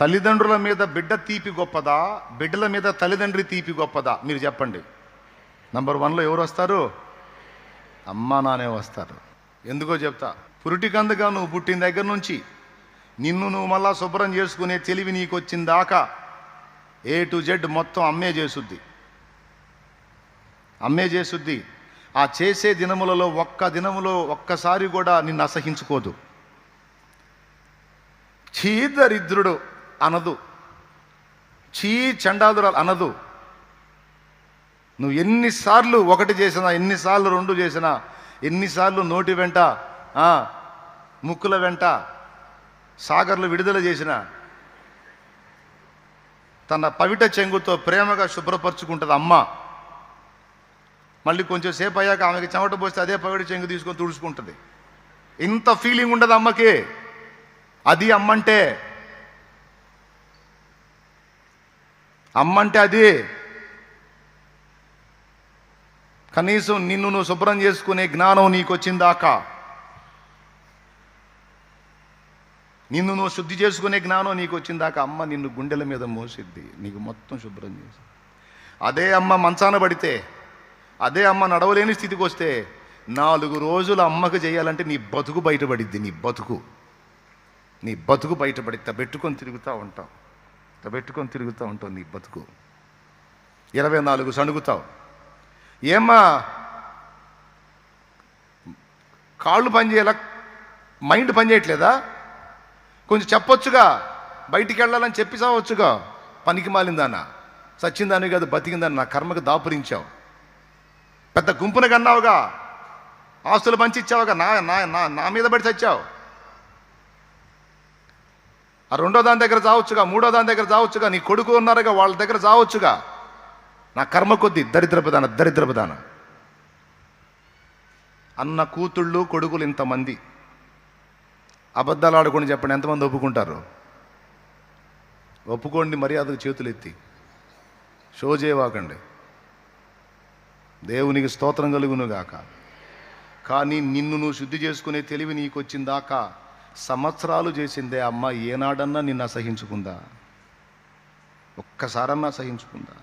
తల్లిదండ్రుల మీద బిడ్డ తీపి గొప్పదా? బిడ్డల మీద తల్లిదండ్రి తీపి గొప్పదా? మీరు చెప్పండి. నంబర్ వన్లో ఎవరు వస్తారు? అమ్మా నానే వస్తారు. ఎందుకో చెప్తా. పురిటికందుగా నువ్వు పుట్టిన దగ్గర నుంచి నిన్ను నువ్వు మళ్ళా శుభ్రం చేసుకునే తెలివి నీకు వచ్చిన దాకా ఏ టు జెడ్ మొత్తం అమ్మే చేసుద్ది. అమ్మే చేసుద్ది. ఆ చేసే దినములలో ఒక్క దినములో ఒక్కసారి కూడా నిన్ను అసహించుకోదు. చీదరిద్రుడు అనదు. చీ చండాదురాలు అనదు. నువ్వు ఎన్నిసార్లు ఒకటి చేసినా ఎన్నిసార్లు రెండు చేసినా ఎన్నిసార్లు నోటి వెంట ముక్కుల వెంట సాగర్లు విడుదల చేసిన తన పవిట చెంగుతో ప్రేమగా శుభ్రపరచుకుంటుంది అమ్మ. మళ్ళీ కొంచెం సేపు అయ్యాక ఆమెకి చెమట పోస్తే అదే పవిట చెంగు తీసుకొని తుడుచుకుంటుంది. ఇంత ఫీలింగ్ ఉండదు అమ్మకి. అది అమ్మంటే. అమ్మంటే అది. కనీసం నిన్ను నువ్వు శుభ్రం చేసుకునే జ్ఞానం నీకు వచ్చిందాక నిన్ను నువ్వు శుద్ధి చేసుకునే జ్ఞానం నీకు వచ్చిందాక అమ్మ నిన్ను గుండెల మీద మోసిద్ది. నీకు మొత్తం శుభ్రం చేసి. అదే అమ్మ మంచాన పడితే అదే అమ్మ నడవలేని స్థితికి వస్తే నాలుగు రోజులు అమ్మకు చేయాలంటే నీ బతుకు బయటపడిద్ది నీ బతుకు. నీ బతుకు బయటపడి పెట్టుకొని తిరుగుతూ ఉంటావు పెట్టుకొని తిరుగుతూ ఉంటుంది బతుకు. ఇరవై నాలుగు సణుగుతావు. ఏమ్మా? కాళ్ళు పనిచేయాల మైండ్ పనిచేయట్లేదా కొంచెం చెప్పొచ్చుగా. బయటికి వెళ్ళాలని చెప్పి చావచ్చుగా. పనికి మాలిందానా? సచ్చిందాని కాదు బతికిందని నా కర్మకు దాపురించావు. పెద్ద గుంపున కన్నావుగా. ఆస్తులు పంచి ఇచ్చావుగా నా నా నా నా మీద పడి చచ్చావు ఆ రెండో దాని దగ్గర చావచ్చుగా మూడో దాని దగ్గర చావచ్చుగా నీ కొడుకు ఉన్నారుగా వాళ్ళ దగ్గర చావచ్చుగా. నా కర్మ కొద్ది దరిద్రపదాన దరిద్రపదాన. అన్న కూతుళ్ళు కొడుకులు ఇంతమంది. అబద్ధాలు ఆడుకొని చెప్పండి ఎంతమంది ఒప్పుకుంటారు? ఒప్పుకోండి మర్యాదకు చేతులు ఎత్తి షో చేయవాకండి. దేవునికి స్తోత్రం కలుగును గాక కానీ నిన్ను నువ్వు శుద్ధి చేసుకునే తెలివి నీకు వచ్చిందాకా సంవత్సరాలు చేసిందే అమ్మ ఏనాడన్నా నిన్ను అసహించుకుందా? ఒక్కసారన్నా సహించుకుందా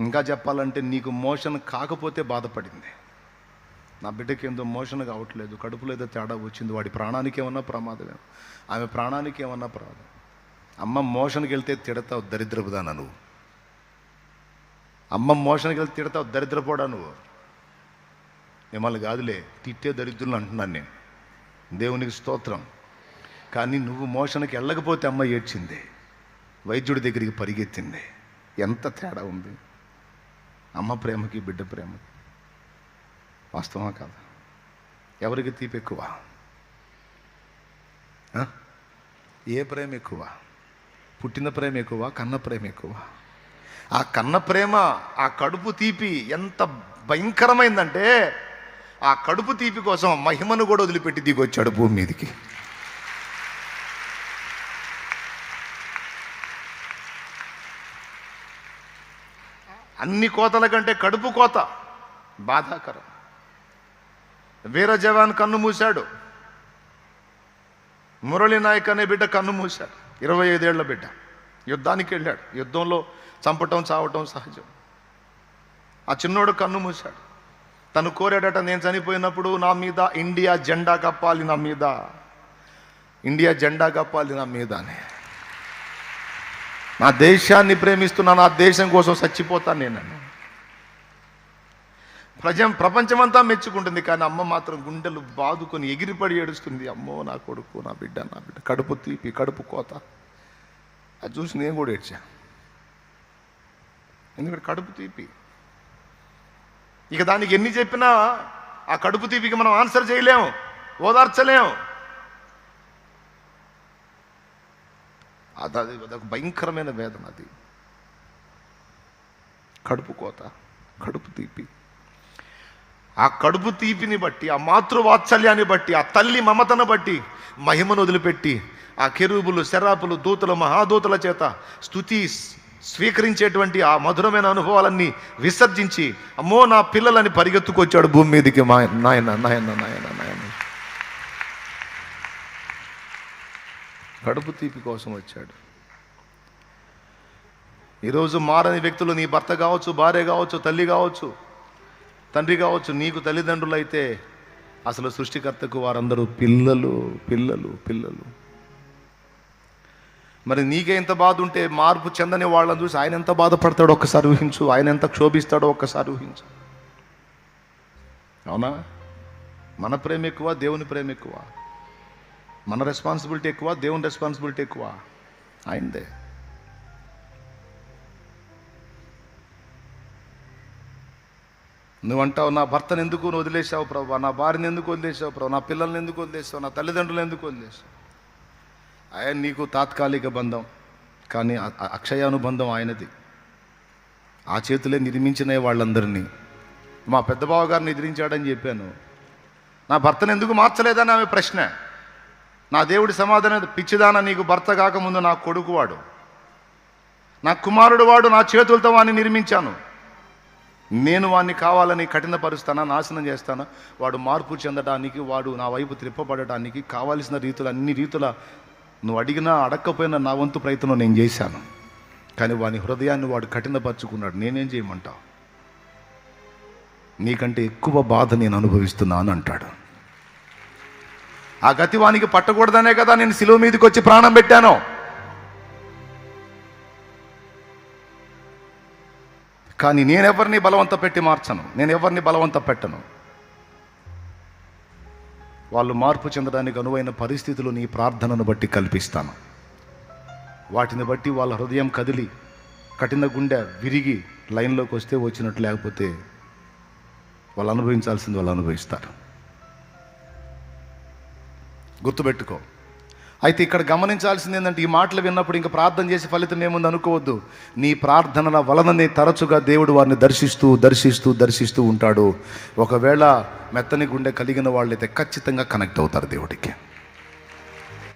ఇంకా చెప్పాలంటే నీకు మోషన్ కాకపోతే బాధపడింది. నా బిడ్డకి ఏందో మోషన్ కావట్లేదు కడుపులో ఏదో తేడా వచ్చింది వాడి ప్రాణానికి ఏమన్నా ప్రమాదమే ఆమె ప్రాణానికి ఏమన్నా ప్రమాదం. అమ్మ మోషన్కి వెళ్తే తిడతావు దరిద్రపుదానా నువ్వు అమ్మ మోషన్కి వెళ్తే తిడతావు దరిద్రపోడా నువ్వు? మిమ్మల్ని కాదులే తిట్టే దరిద్రులు అంటున్నాను నేను. దేవునికి స్తోత్రం. కానీ నువ్వు మోషన్కి వెళ్ళకపోతే అమ్మ ఏడ్చింది. వైద్యుడి దగ్గరికి పరిగెత్తింది. ఎంత తేడా ఉంది. అమ్మ ప్రేమకి బిడ్డ ప్రేమకి వాస్తవమా కాదు? ఎవరికి తీపి ఎక్కువ? ఆ? ఏ ప్రేమ ఎక్కువ? పుట్టిన ప్రేమ ఎక్కువ కన్న ప్రేమ ఎక్కువ? ఆ కన్న ప్రేమ ఆ కడుపు తీపి ఎంత భయంకరమైందంటే ఆ కడుపు తీపి కోసం మహిమను కూడా వదిలిపెట్టి దిగొచ్చాడు భూమి మీదకి. అన్ని కోతల కంటే కడుపు కోత బాధాకరం. వీర జవాన్ కన్ను మూశాడు. మురళి నాయక్ అనే బిడ్డ కన్ను మూశాడు. ఇరవై ఐదేళ్ళ బిడ్డ. యుద్ధానికి వెళ్ళాడు. యుద్ధంలో చంపటం చావటం సహజం. ఆ చిన్నోడు కన్ను మూశాడు. తను కోరాడట నేను చనిపోయినప్పుడు నా మీద ఇండియా జెండా కప్పాలి నా మీద. ఇండియా జెండా కప్పాలి నా మీద అని. నా దేశాన్ని ప్రేమిస్తున్నా నా దేశం కోసం చచ్చిపోతాను నేను ప్రజ ప్రపంచమంతా మెచ్చుకుంటుంది కానీ అమ్మ మాత్రం గుండెలు బాదుకొని ఎగిరిపడి ఏడుస్తుంది. అమ్మో నా కొడుకు నా బిడ్డ నా బిడ్డ. కడుపు తీపి కడుపు కోత. అది చూసి నేను కూడా ఏడ్చా. ఎందుకంటే కడుపు తీపి. ఇక దానికి ఎన్ని చెప్పినా ఆ కడుపు తీపికి మనం ఆన్సర్ చేయలేము ఓదార్చలేము. అది ఒక అదొక భయంకరమైన వేదన అది. కడుపు కోత కడుపు తీపి. ఆ కడుపు తీపిని బట్టి ఆ మాతృవాత్సల్యాన్ని బట్టి ఆ తల్లి మమతను బట్టి మహిమను వదిలిపెట్టి ఆ కెరూబులు శరాపులు దూతలు మహాదూతల చేత స్థుతి స్వీకరించేటువంటి ఆ మధురమైన అనుభవాలన్నీ విసర్జించి అమ్మో నా పిల్లలని పరిగెత్తుకొచ్చాడు భూమి మీదకి మా నాయన నాయన నాయన నాయన. కడుపు తీపి కోసం వచ్చాడు. ఈరోజు మారని వ్యక్తులు నీ భర్త కావచ్చు భార్య కావచ్చు తల్లి కావచ్చు తండ్రి కావచ్చు నీకు తల్లిదండ్రులు అయితే అసలు సృష్టికర్తకు వారందరూ పిల్లలు పిల్లలు పిల్లలు. మరి నీకే ఎంత బాధ ఉంటే మార్పు చెందని వాళ్ళని చూసి ఆయన ఎంత బాధపడతాడో ఒక్కసారి ఊహించు. ఆయన ఎంత క్షోభిస్తాడో ఒక్కసారి ఊహించు. అవునా? మన ప్రేమ ఎక్కువ దేవుని ప్రేమ ఎక్కువ. మన రెస్పాన్సిబిలిటీ ఎక్కువ దేవుని రెస్పాన్సిబిలిటీ ఎక్కువ. ఆయనదే నువ్వు అంటావు నా భర్తను ఎందుకు వదిలేసావు ప్రభు? నా భార్యను ఎందుకు వదిలేసావు ప్రభు? నా పిల్లల్ని ఎందుకు వదిలేసావు నా తల్లిదండ్రులను ఎందుకు వదిలేసావు ఆయన నీకు తాత్కాలిక బంధం కానీ అ- అ- అక్షయానుబంధం ఆయనది. ఆ చేతులే నిర్మించిన వాళ్ళందరినీ. మా పెద్ద బావ నిద్రించాడని చెప్పాను. నా భర్తను ఎందుకు మార్చలేదని ఆమె ప్రశ్న. నా దేవుడి సమాధానం పిచ్చిదాన నీకు భర్త కాకముందు నా కొడుకు వాడు నా కుమారుడు వాడు నా చేతులతో వాడిని నిర్మించాను. నేను వాడిని కావాలని కఠినపరుస్తానా నాశనం చేస్తానా? వాడు మార్పు చెందడానికి వాడు నా వైపు త్రిప్పబడటానికి కావాల్సిన రీతులు అన్ని రీతుల నువ్వు అడిగినా అడగకపోయినా నా వంతు ప్రయత్నం నేను చేశాను. కానీ వాని హృదయాన్ని వాడు కఠినపరుచుకున్నాడు. నేనేం చేయమంటావు నీకంటే ఎక్కువ బాధ నేను అనుభవిస్తున్నాను అంటాడు. ఆ గతి వానికి పట్టకూడదనే కదా నేను శిలువ మీదకి వచ్చి ప్రాణం పెట్టాను. కానీ నేనెవరిని బలవంత పెట్టి మార్చను? నేను ఎవరిని బలవంత పెట్టను? వాళ్ళు మార్పు చెందడానికి అనువైన పరిస్థితులు నీ ప్రార్థనను బట్టి కల్పిస్తాను. వాటిని బట్టి వాళ్ళ హృదయం కదిలి కఠిన గుండె విరిగి లైన్లోకి వస్తే వచ్చినట్టు లేకపోతే వాళ్ళు అనుభవించాల్సింది వాళ్ళు అనుభవిస్తారు. గుర్తుపెట్టుకో అయితే ఇక్కడ గమనించాల్సింది ఏంటంటే ఈ మాటలు విన్నప్పుడు ఇంకా ప్రార్థన చేసి ఫలితం ఏముంది అనుకోవద్దు. నీ ప్రార్థనల వలననే తరచుగా దేవుడు వారిని దర్శిస్తూ దర్శిస్తూ దర్శిస్తూ ఉంటాడు. ఒకవేళ మెత్తని గుండె కలిగిన వాళ్ళైతే ఖచ్చితంగా కనెక్ట్ అవుతారు దేవుడికి.